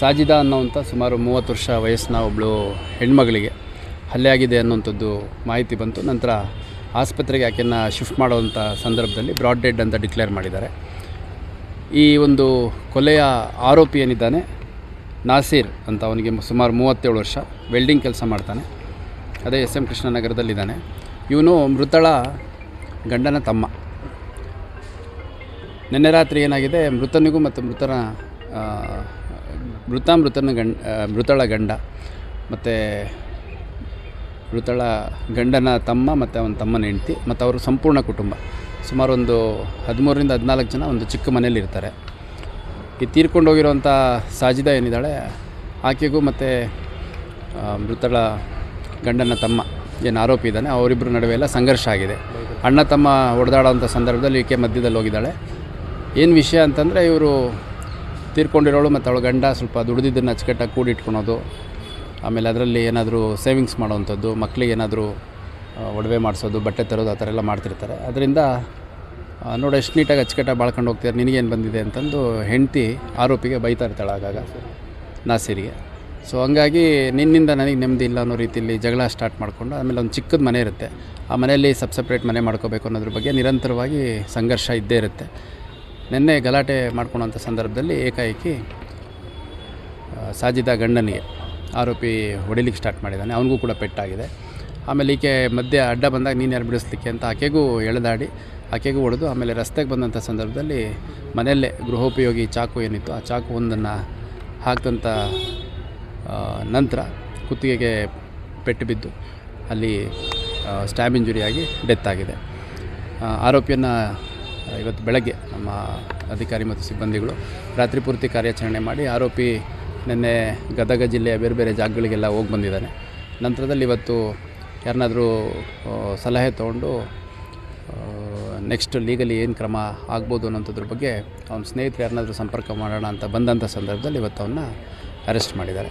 ಸಾಜಿದಾ ಅನ್ನೋವಂಥ ಸುಮಾರು ಮೂವತ್ತು ವರ್ಷ ವಯಸ್ಸಿನ ಒಬ್ಬಳು ಹೆಣ್ಮಗಳಿಗೆ ಹಲ್ಲೆ ಆಗಿದೆ ಅನ್ನೋಂಥದ್ದು ಮಾಹಿತಿ ಬಂತು. ನಂತರ ಆಸ್ಪತ್ರೆಗೆ ಆಕೆಯನ್ನು ಶಿಫ್ಟ್ ಮಾಡುವಂಥ ಸಂದರ್ಭದಲ್ಲಿ ಬ್ರಾಡ್ ಡೆಡ್ ಅಂತ ಡಿಕ್ಲೇರ್ ಮಾಡಿದ್ದಾರೆ. ಈ ಒಂದು ಕೊಲೆಯ ಆರೋಪಿ ಏನಿದ್ದಾನೆ? ನಾಸೀರ್ ಅಂತ ಅವನಿಗೆ ಸುಮಾರು ಮೂವತ್ತೇಳು ವರ್ಷ, ವೆಲ್ಡಿಂಗ್ ಕೆಲಸ ಮಾಡ್ತಾನೆ. ಅದೇ ಎಸ್ ಎಂ ಕೃಷ್ಣನಗರದಲ್ಲಿದ್ದಾನೆ. ಇವನು ಮೃತಳ ಗಂಡನ ತಮ್ಮ. ನಿನ್ನೆ ರಾತ್ರಿ ಏನಾಗಿದೆ? ಮೃತನಿಗೂ ಮತ್ತು ಮೃತನ ಆ, ಮೃತ ಮೃತನ ಗಂಡ ಮೃತಳ ಗಂಡ ಮತ್ತು ಮೃತಳ ಗಂಡನ ತಮ್ಮ ಮತ್ತು ಅವನ ತಮ್ಮನ ಹೆಂಡತಿ ಮತ್ತು ಅವರು ಸಂಪೂರ್ಣ ಕುಟುಂಬ. ಸುಮಾರು ಒಂದು ಹದಿಮೂರರಿಂದ ಹದಿನಾಲ್ಕು ಜನ ಒಂದು ಚಿಕ್ಕ ಮನೆಯಲ್ಲಿ ಇರ್ತಾರೆ. ಈ ತೀರ್ಕೊಂಡು ಹೋಗಿರುವಂಥ ಸಾಜಿದ ಏನಿದ್ದಾಳೆ ಆಕೆಗೂ ಮತ್ತು ಮೃತಳ ಗಂಡನ ತಮ್ಮ ಏನು ಆರೋಪಿ ಇದ್ದಾನೆ ಅವರಿಬ್ಬರ ನಡುವೆ ಎಲ್ಲ ಸಂಘರ್ಷ ಆಗಿದೆ. ಅಣ್ಣ ತಮ್ಮ ಹೊಡೆದಾಡೋವಂಥ ಸಂದರ್ಭದಲ್ಲಿ ಈಕೆ ಮಧ್ಯದಲ್ಲಿ ಹೋಗಿದ್ದಾಳೆ. ಏನು ವಿಷಯ ಅಂತಂದರೆ ಇವರು ತೀರ್ಕೊಂಡಿರೋಳು ಮತ್ತು ಅವಳು ಗಂಡ ಸ್ವಲ್ಪ ದುಡಿದಿದ್ದನ್ನು ಅಚ್ಚುಕಟ್ಟಾಗಿ ಕೂಡಿಟ್ಕೊಳೋದು. ಆಮೇಲೆ ಅದರಲ್ಲಿ ಏನಾದರೂ ಸೇವಿಂಗ್ಸ್ ಮಾಡೋವಂಥದ್ದು ಮಕ್ಕಳಿಗೆ ಏನಾದರೂ ಒಡವೆ ಮಾಡಿಸೋದು, ಬಟ್ಟೆ ತರೋದು ಆ ಥರ ಎಲ್ಲ ಮಾಡ್ತಿರ್ತಾರೆ. ಅದರಿಂದ ನೋಡಿ ಎಷ್ಟು ನೀಟಾಗಿ ಅಚ್ಚುಕಟ್ಟಾಗಿ ಬಾಳ್ಕೊಂಡು ಹೋಗ್ತಾರೆ ನಿನಗೇನು ಬಂದಿದೆ ಅಂತಂದು ಹೆಂಡತಿ ಆರೋಪಿಗೆ ಬೈತಾ ಇರ್ತಾಳೆ ಆಗಾಗ, ನಾಸಿರಿಗೆ. ಸೊ ಹಂಗಾಗಿ ನಿನ್ನಿಂದ ನನಗೆ ನೆಮ್ಮದಿ ಇಲ್ಲ ಅನ್ನೋ ರೀತಿಯಲ್ಲಿ ಜಗಳ ಸ್ಟಾರ್ಟ್ ಮಾಡಿಕೊಂಡು, ಆಮೇಲೆ ಒಂದು ಚಿಕ್ಕದ ಮನೆ ಇರುತ್ತೆ. ಆ ಮನೆಯಲ್ಲಿ ಸಬ್ ಸಪ್ರೇಟ್ ಮನೆ ಮಾಡ್ಕೋಬೇಕು ಅನ್ನೋದ್ರ ಬಗ್ಗೆ ನಿರಂತರವಾಗಿ ಸಂಘರ್ಷ ಇದ್ದೇ ಇರುತ್ತೆ. ನಿನ್ನೆ ಗಲಾಟೆ ಮಾಡ್ಕೊಳೋಂಥ ಸಂದರ್ಭದಲ್ಲಿ ಏಕಾಏಕಿ ಸಾಜಿದ ಗಂಡನಿಗೆ ಆರೋಪಿ ಹೊಡಿಲಿಕ್ಕೆ ಸ್ಟಾರ್ಟ್ ಮಾಡಿದ್ದಾನೆ. ಅವನಿಗೂ ಕೂಡ ಪೆಟ್ಟಾಗಿದೆ. ಆಮೇಲೆ ಈಕೆ ಮಧ್ಯೆ ಅಡ್ಡ ಬಂದಾಗ ನೀನು ಯಾರು ಬಿಡಿಸ್ಲಿಕ್ಕೆ ಅಂತ ಆಕೆಗೂ ಎಳೆದಾಡಿ, ಆಕೆಗೂ ಹೊಡೆದು ಆಮೇಲೆ ರಸ್ತೆಗೆ ಬಂದಂಥ ಸಂದರ್ಭದಲ್ಲಿ ಮನೆಯಲ್ಲೇ ಗೃಹೋಪಯೋಗಿ ಚಾಕು ಏನಿತ್ತು, ಆ ಚಾಕು ಒಂದನ್ನು ಹಾಕಿದಂಥ ನಂತರ ಕುತ್ತಿಗೆಗೆ ಪೆಟ್ಟು ಬಿದ್ದು ಅಲ್ಲಿ ಸ್ಟ್ಯಾಬ್ ಇಂಜುರಿಯಾಗಿ ಡೆತ್ ಆಗಿದೆ. ಆರೋಪಿಯನ್ನು ಇವತ್ತು ಬೆಳಗ್ಗೆ ನಮ್ಮ ಅಧಿಕಾರಿ ಮತ್ತು ಸಿಬ್ಬಂದಿಗಳು ರಾತ್ರಿ ಪೂರ್ತಿ ಕಾರ್ಯಾಚರಣೆ ಮಾಡಿ ಆರೋಪಿ ನಿನ್ನೆ ಗದಗ ಜಿಲ್ಲೆಯ ಬೇರೆ ಬೇರೆ ಜಾಗಗಳಿಗೆಲ್ಲ ಹೋಗಿ ಬಂದಿದ್ದಾನೆ. ನಂತರದಲ್ಲಿ ಇವತ್ತು ಯಾರನ್ನಾದರೂ ಸಲಹೆ ತೊಗೊಂಡು ನೆಕ್ಸ್ಟ್ ಲೀಗಲಿ ಏನು ಕ್ರಮ ಆಗ್ಬೋದು ಅನ್ನೋಂಥದ್ರ ಬಗ್ಗೆ ಅವ್ನ ಸ್ನೇಹಿತರು ಯಾರನ್ನಾದರೂ ಸಂಪರ್ಕ ಮಾಡೋಣ ಅಂತ ಬಂದಂಥ ಸಂದರ್ಭದಲ್ಲಿ ಇವತ್ತು ಅವನ್ನ ಅರೆಸ್ಟ್ ಮಾಡಿದ್ದಾರೆ.